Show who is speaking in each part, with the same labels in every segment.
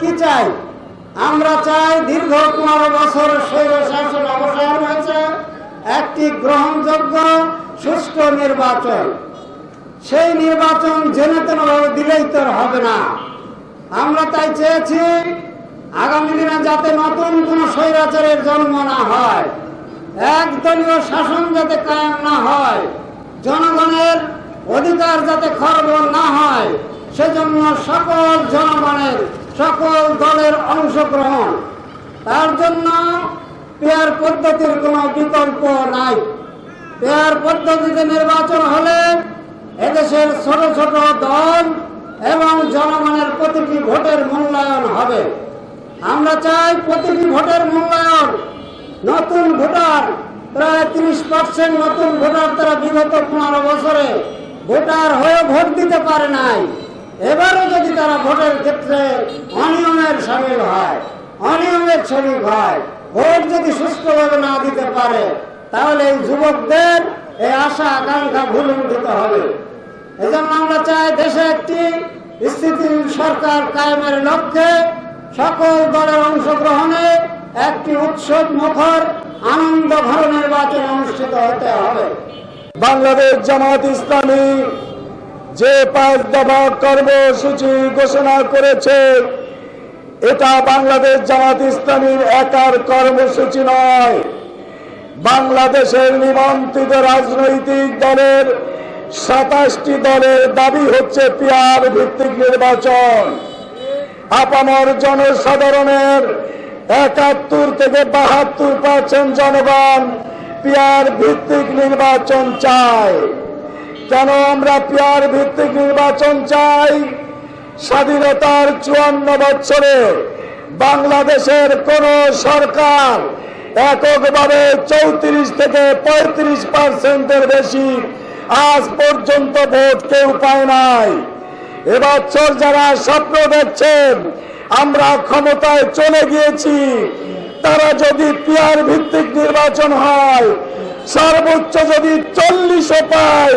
Speaker 1: কি চাই? আমরা চাই দীর্ঘ পনেরো বছর স্বৈর শাসন অবসান হয়েছে, একটি গ্রহণযোগ্য, সুষ্ঠু নির্বাচন। সেই নির্বাচন জেনে তেনভাবে দিলেই তো হবে না। আমরা তাই চেয়েছি আগামী দিনে যাতে নতুন কোন স্বৈরাচারের জন্ম না হয়, একদলীয় শাসন যাতে কায়েম না হয়, জনগণের অধিকার যাতে খর্ব না হয়, সেজন্য সকল জনগণের সকল দলের অংশগ্রহণ, তার জন্য পেয়ার পদ্ধতির কোনো বিকল্প নাই। পেয়ার পদ্ধতিতে নির্বাচন হলে এদেশের ছোট ছোট দল এবং জনগণের প্রতিটি ভোটের মূল্যায়ন হবে। আমরা চাই প্রতিটি ভোটের মূল্যায়ন। নতুন ভোটার, প্রায় তিরিশ পার্সেন্ট নতুন ভোটার তারা বিগত পনেরো বছরে ভোটার হয়ে ভোট দিতে পারে নাই। এবারও যদি তারা ভোটের ক্ষেত্রে অনিয়মের সামিল হয়, অনিয়মের শরিক হয়, ভোট যদি সুস্থভাবে না দিতে পারে, তাহলে এই যুবকদের এই আশা, আকাঙ্ক্ষা ভুল ভুলুণ্ঠিত হবে। এজন্য আমরা চাই দেশে একটি স্থিতিশীল সরকার কায়েমের লক্ষ্যে সকল দলের অংশগ্রহণে একটি উৎসব মুখর আনন্দ ঘর নির্বাচন অনুষ্ঠিত হতে হবে।
Speaker 2: বাংলাদেশ জামাত ইসলামী যে পাঁচ দফা কর্মসূচি ঘোষণা করেছে, এটা বাংলাদেশ জামাত ইসলামীর একার কর্মসূচি নয়। বাংলাদেশের নিমন্ত্রিত রাজনৈতিক দলের সাতাশটি দলের দাবি হচ্ছে পিয়ার ভিত্তিক নির্বাচন। আপামর জনসাধারণের একাত্তর থেকে বাহাত্তর পার্সেন্ট জনগণ পিয়ার ভিত্তিক নির্বাচন চায়। কেন আমরা পেয়ার ভিত্তিক নির্বাচন চাই? স্বাধীনতার চুয়ান্ন বছরে বাংলাদেশের কোন সরকার এককভাবে চৌত্রিশ থেকে পঁয়ত্রিশ পার্সেন্টের বেশি আজ পর্যন্ত ভোট কেউ পায় নাই। এবছর যারা স্বপ্ন দেখছেন, আমরা ক্ষমতায় চলে গিয়েছি, তারা যদি পিয়ার ভিত্তিক নির্বাচন হয় সর্বোচ্চ যদি চল্লিশও পায়,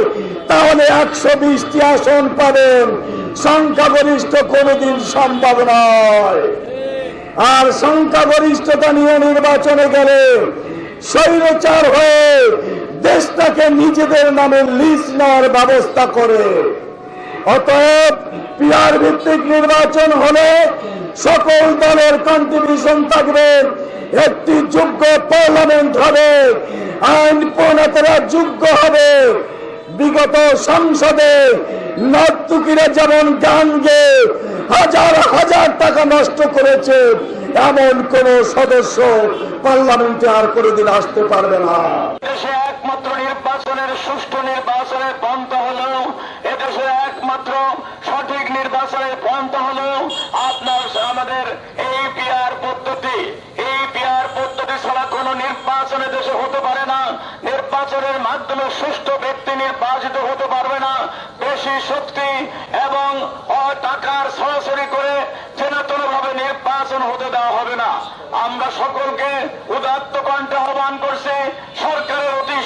Speaker 2: তাহলে একশো বিশটি আসন পাবেন। সংখ্যাগরিষ্ঠ কোনোদিন সম্ভব নয়। আর সংখ্যাগরিষ্ঠতা নিয়ে নির্বাচনে গেলে স্বৈরচার হয়ে দেশটাকে নিজেদের নামে লিস্ট নেওয়ার ব্যবস্থা করে। অতএব পিয়ার ভিত্তিক নির্বাচন হলে সকল দলের কন্ট্রিবিউশন থাকবে। একটি যোগ্য পার্লামেন্ট হবে, আইন প্রণেতারা যোগ্য হবে। বিগত সংসদে নর্তুকিরা যেমন গান হাজার হাজার টাকা নষ্ট করেছে, এমন কোন সদস্য পার্লামেন্টে আর কোনোদিন আসতে পারবে না।
Speaker 3: দেশে একমাত্র নির্বাচনের সুষ্ঠু নির্বাচনের পন্থা হলো এদেশে একমাত্র সঠিক নির্বাচনের পন্থা হলো আপনার আমাদের এই পদ্ধতি পারে না। নির্বাচনের মাধ্যমে সুষ্ঠু ব্যক্তি নির্বাচিত হতে পারবে না। বেশি শক্তি এবং টাকার সরাসরি করে চেনাতন ভাবে নির্বাচন হতে দেওয়া হবে না। আমরা সকলকে উদাত্ত কণ্ঠে আহ্বান করছি, সরকারের অতি